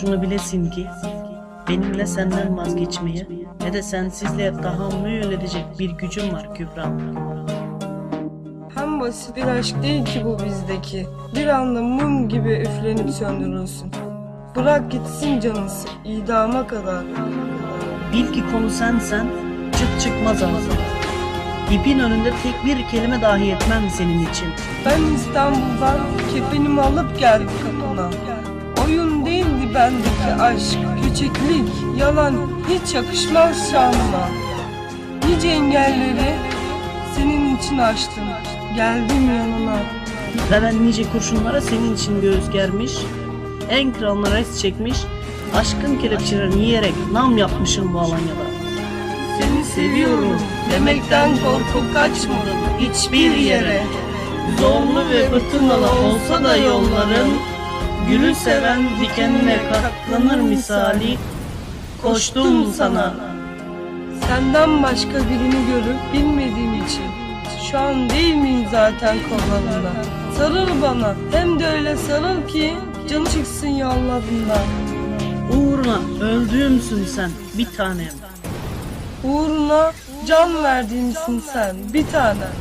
Şunu bilesin ki benimle senden vazgeçmeye ne de sensizliğe tahammül edecek bir gücüm var Kübra. Hem basit bir aşk değil ki bu bizdeki. Bir anda mum gibi üflenip söndürülsün. Bırak gitsin canısı idama kadar. Bil ki konu sensen çıt çıkmaz ağzına. İpin önünde tek bir kelime dahi etmem senin için. Ben İstanbul'dan kefenimi alıp geldim kapına. Bendeki aşk, küçüklik, yalan hiç yakışmaz şanına. Nice engelleri senin için aştım, geldim yanına. Ve ben nice kurşunlara senin için göğüs germiş, en kralına res çekmiş, aşkın kelepçelerini yiyerek nam yapmışım bu Alanya'da. Seni seviyorum demekten korkup kaçmadım hiçbir yere. Zorlu ve fırtınalı olsa da yolların, gülü seven dikenine katlanır misali, koştum sana. Senden başka birini görüp bilmediğim için. Şu an değil miyim zaten kollarında Sarıl bana. Hem de öyle sarıl ki Canı çıksın yollarından Uğruna öldüğümsün sen bir tanem. Uğruna can verdiğimsin sen bir tanem